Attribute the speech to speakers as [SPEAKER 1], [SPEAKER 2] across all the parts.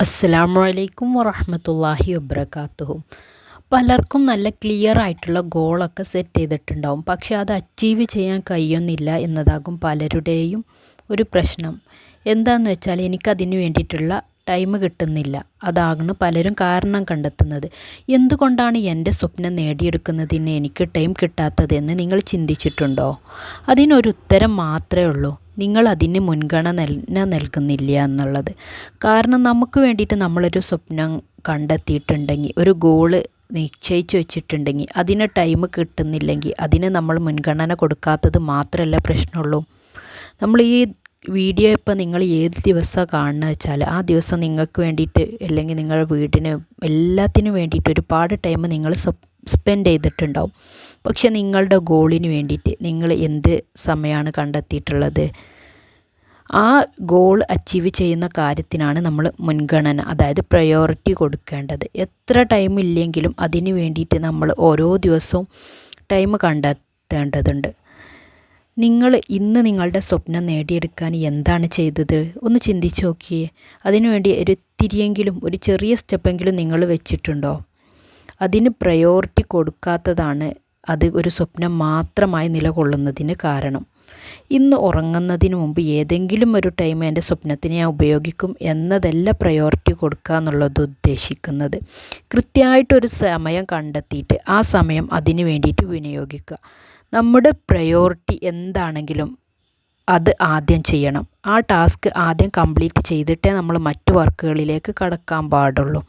[SPEAKER 1] അസ്സലാമു അലൈക്കും വറഹമത്തല്ലാഹി പലർക്കും നല്ല ക്ലിയർ ആയിട്ടുള്ള ഗോളൊക്കെ സെറ്റ് ചെയ്തിട്ടുണ്ടാവും. പക്ഷെ അത് അച്ചീവ് ചെയ്യാൻ കഴിയുന്നില്ല എന്നതാകും പലരുടെയും ഒരു പ്രശ്നം. എന്താണെന്ന് വെച്ചാൽ എനിക്കതിന് വേണ്ടിയിട്ടുള്ള ടൈം കിട്ടുന്നില്ല. അതാണ് പലരും കാരണം കണ്ടെത്തുന്നത്. എന്തുകൊണ്ടാണ് എന്റെ സ്വപ്നം നേടിയെടുക്കുന്നതിന് എനിക്ക് ടൈം കിട്ടാത്തതെന്ന് നിങ്ങൾ ചിന്തിച്ചിട്ടുണ്ടോ? അതിനൊരു ഉത്തരം മാത്രമേ ഉള്ളൂ. നിങ്ങൾ അതിന് മുൻഗണന നൽകുന്നില്ല എന്നുള്ളത്. കാരണം നമുക്ക് വേണ്ടിയിട്ട് നമ്മളൊരു സ്വപ്നം കണ്ടെത്തിയിട്ടുണ്ടെങ്കിൽ ഒരു ഗോൾ നിശ്ചയിച്ചു വെച്ചിട്ടുണ്ടെങ്കിൽ അതിന് ടൈം കിട്ടുന്നില്ലെങ്കിൽ അതിന് നമ്മൾ മുൻഗണന കൊടുക്കാത്തത് മാത്രമല്ല പ്രശ്നമുള്ളൂ. നമ്മൾ ഈ വീഡിയോ ഇപ്പോൾ നിങ്ങൾ ഏത് ദിവസം കാണുന്നത് വെച്ചാൽ ആ ദിവസം നിങ്ങൾക്ക് വേണ്ടിയിട്ട് അല്ലെങ്കിൽ നിങ്ങളുടെ വീടിന് എല്ലാത്തിനും വേണ്ടിയിട്ട് ഒരുപാട് ടൈം നിങ്ങൾ സ്പെൻഡ് ചെയ്തിട്ടുണ്ടാവും. പക്ഷെ നിങ്ങളുടെ ഗോളിന് വേണ്ടിയിട്ട് നിങ്ങൾ എന്ത് സമയമാണ് കണ്ടെത്തിയിട്ടുള്ളത്? ആ ഗോൾ അച്ചീവ് ചെയ്യുന്ന കാര്യത്തിനാണ് നമ്മൾ മുൻഗണന അതായത് പ്രയോറിറ്റി കൊടുക്കേണ്ടത്. എത്ര ടൈം ഇല്ലെങ്കിലും അതിന് വേണ്ടിയിട്ട് നമ്മൾ ഓരോ ദിവസവും ടൈം കണ്ടെത്തേണ്ടതുണ്ട്. നിങ്ങൾ ഇന്ന് നിങ്ങളുടെ സ്വപ്നം നേടിയെടുക്കാൻ എന്താണ് ചെയ്തത്? ഒന്ന് ചിന്തിച്ച് നോക്കിയേ. അതിനുവേണ്ടി ഒരു തിരിയെങ്കിലും ഒരു ചെറിയ സ്റ്റെപ്പെങ്കിലും നിങ്ങൾ വെച്ചിട്ടുണ്ടോ? അതിന് പ്രയോറിറ്റി കൊടുക്കാത്തതാണ് അത് ഒരു സ്വപ്നം മാത്രമായി നിലകൊള്ളുന്നതിന് കാരണം. ഇന്ന് ഉറങ്ങുന്നതിന് മുമ്പ് ഏതെങ്കിലും ഒരു ടൈം എന്റെ സ്വപ്നത്തിന് ഞാൻ ഉപയോഗിക്കും എന്നതല്ല പ്രയോറിറ്റി കൊടുക്കുക എന്നുള്ളത് ഉദ്ദേശിക്കുന്നത്. കൃത്യമായിട്ടൊരു സമയം കണ്ടെത്തിയിട്ട് ആ സമയം അതിന് വേണ്ടിയിട്ട് വിനിയോഗിക്കുക. നമ്മുടെ പ്രയോറിറ്റി എന്താണെങ്കിലും അത് ആദ്യം ചെയ്യണം. ആ ടാസ്ക് ആദ്യം കംപ്ലീറ്റ് ചെയ്തിട്ടേ നമ്മൾ മറ്റു വർക്കുകളിലേക്ക് കടക്കാൻ പാടുള്ളൂ.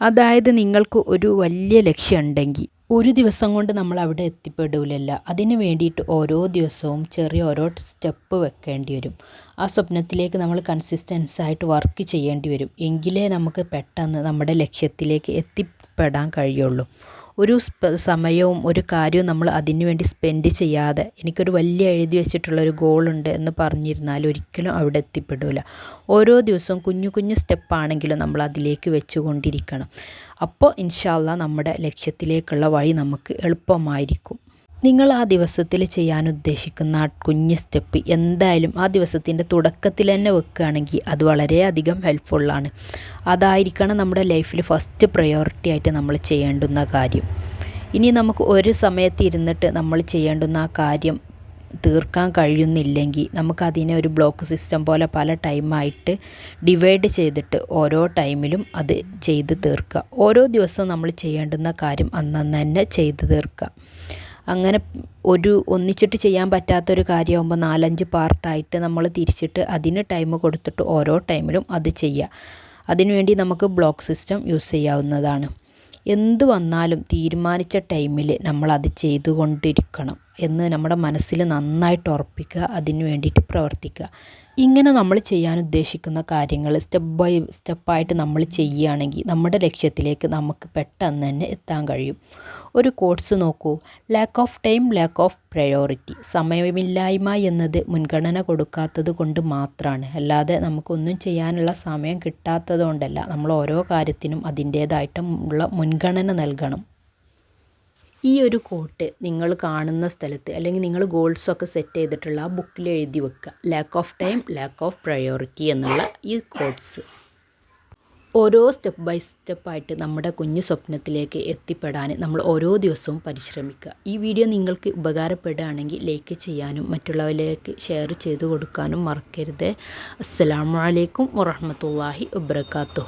[SPEAKER 1] അതായത് നിങ്ങൾക്ക് ഒരു വലിയ ലക്ഷ്യമുണ്ടെങ്കിൽ ഒരു ദിവസം കൊണ്ട് നമ്മൾ അവിടെ എത്തിപ്പെടില്ല അതിന് വേണ്ടിയിട്ട് ഓരോ ദിവസവും ചെറിയ ഓരോ സ്റ്റെപ്പ് വെക്കേണ്ടി വരും. ആ സ്വപ്നത്തിലേക്ക് നമ്മൾ കൺസിസ്റ്റൻസ് ആയിട്ട് വർക്ക് ചെയ്യേണ്ടി വരും. എങ്കിലേ നമുക്ക് പെട്ടെന്ന് നമ്മുടെ ലക്ഷ്യത്തിലേക്ക് എത്തിപ്പെടാൻ കഴിയുള്ളൂ. ഒരു സമയവും ഒരു കാര്യവും നമ്മൾ അതിനു വേണ്ടി സ്പെൻഡ് ചെയ്യാതെ എനിക്കൊരു വലിയ എഴുതി വെച്ചിട്ടുള്ള ഒരു ഗോളുണ്ട് എന്ന് പറഞ്ഞിരുന്നാൽ ഒരിക്കലും അവിടെ എത്തിപ്പെടില്ല ഓരോ ദിവസവും കുഞ്ഞു കുഞ്ഞു സ്റ്റെപ്പാണെങ്കിലും നമ്മൾ അതിലേക്ക് വെച്ചുകൊണ്ടിരിക്കണം. അപ്പോൾ ഇൻഷാല്ല നമ്മുടെ ലക്ഷ്യത്തിലേക്കുള്ള വഴി നമുക്ക് എളുപ്പമായിരിക്കും. നിങ്ങൾ ആ ദിവസത്തിൽ ചെയ്യാൻ ഉദ്ദേശിക്കുന്ന കുഞ്ഞ് സ്റ്റെപ്പ് എന്തായാലും ആ ദിവസത്തിന്റെ തുടക്കത്തിൽ തന്നെ വെക്കുകയാണെങ്കിൽ അത് വളരെയധികം ഹെൽപ്ഫുള്ളാണ്. അതായിരിക്കണം നമ്മുടെ ലൈഫിൽ ഫസ്റ്റ് പ്രയോറിറ്റി ആയിട്ട് നമ്മൾ ചെയ്യേണ്ടുന്ന കാര്യം. ഇനി നമുക്ക് ഒരു സമയത്ത് ഇരുന്നിട്ട് നമ്മൾ ചെയ്യേണ്ടുന്ന ആ കാര്യം തീർക്കാൻ കഴിയുന്നില്ലെങ്കിൽ നമുക്കതിനെ ഒരു ബ്ലോക്ക് സിസ്റ്റം പോലെ പല ടൈമായിട്ട് ഡിവൈഡ് ചെയ്തിട്ട് ഓരോ ടൈമിലും അത് ചെയ്ത് തീർക്കുക. ഓരോ ദിവസവും നമ്മൾ ചെയ്യേണ്ടുന്ന കാര്യം അന്നന്ന് തന്നെ ചെയ്ത് തീർക്കുക. അങ്ങനെ ഒരു ഒന്നിച്ചിട്ട് ചെയ്യാൻ പറ്റാത്തൊരു കാര്യമാകുമ്പോൾ നാലഞ്ച് പാർട്ടായിട്ട് നമ്മൾ തിരിച്ചിട്ട് അതിന് ടൈം കൊടുത്തിട്ട് ഓരോ ടൈമിലും അത് ചെയ്യുക അതിനുവേണ്ടി നമുക്ക് ബ്ലോക്ക് സിസ്റ്റം യൂസ് ചെയ്യാവുന്നതാണ്. എന്ത് വന്നാലും തീരുമാനിച്ച ടൈമിൽ നമ്മൾ അത് ചെയ്തുകൊണ്ടിരിക്കണം. എന്ന് നമ്മുടെ മനസ്സിൽ നന്നായിട്ട് ഉറപ്പിക്കുക അതിന് വേണ്ടിയിട്ട് പ്രവർത്തിക്കുക. ഇങ്ങനെ നമ്മൾ ചെയ്യാൻ ഉദ്ദേശിക്കുന്ന കാര്യങ്ങൾ സ്റ്റെപ്പ് ബൈ സ്റ്റെപ്പായിട്ട് നമ്മൾ ചെയ്യുകയാണെങ്കിൽ നമ്മുടെ ലക്ഷ്യത്തിലേക്ക് നമുക്ക് പെട്ടെന്ന് തന്നെ എത്താൻ കഴിയും. ഒരു കോഴ്സ് നോക്കൂ. Lack of time lack of priority സമയമില്ലായ്മ എന്നത് മുൻഗണന കൊടുക്കാത്തത് കൊണ്ട് മാത്രമാണ് അല്ലാതെ നമുക്കൊന്നും ചെയ്യാനുള്ള സമയം കിട്ടാത്തത് കൊണ്ടല്ല. നമ്മൾ ഓരോ കാര്യത്തിനും അതിന്റേതായിട്ടുള്ള മുൻഗണന നൽകണം. ഈ ഒരു കോട്ട് നിങ്ങൾ കാണുന്ന സ്ഥലത്ത് അല്ലെങ്കിൽ നിങ്ങൾ ഗോൾസൊക്കെ സെറ്റ് ചെയ്തിട്ടുള്ള ആ ബുക്കിൽ എഴുതി വെക്കുക. Lack of time lack of priority എന്നുള്ള ഈ കോട്ട്സ് ഓരോ സ്റ്റെപ്പ് ബൈ സ്റ്റെപ്പായിട്ട് നമ്മുടെ കുഞ്ഞു സ്വപ്നത്തിലേക്ക് എത്തിപ്പെടാൻ നമ്മൾ ഓരോ ദിവസവും പരിശ്രമിക്കുക. ഈ വീഡിയോ നിങ്ങൾക്ക് ഉപകാരപ്പെടുകയാണെങ്കിൽ ലൈക്ക് ചെയ്യാനും മറ്റുള്ളവരിലേക്ക് ഷെയർ ചെയ്തു കൊടുക്കാനും മറക്കരുത്. അസ്സാം വലൈക്കും വറഹമത്തല്ലാഹി വബർക്കാത്തു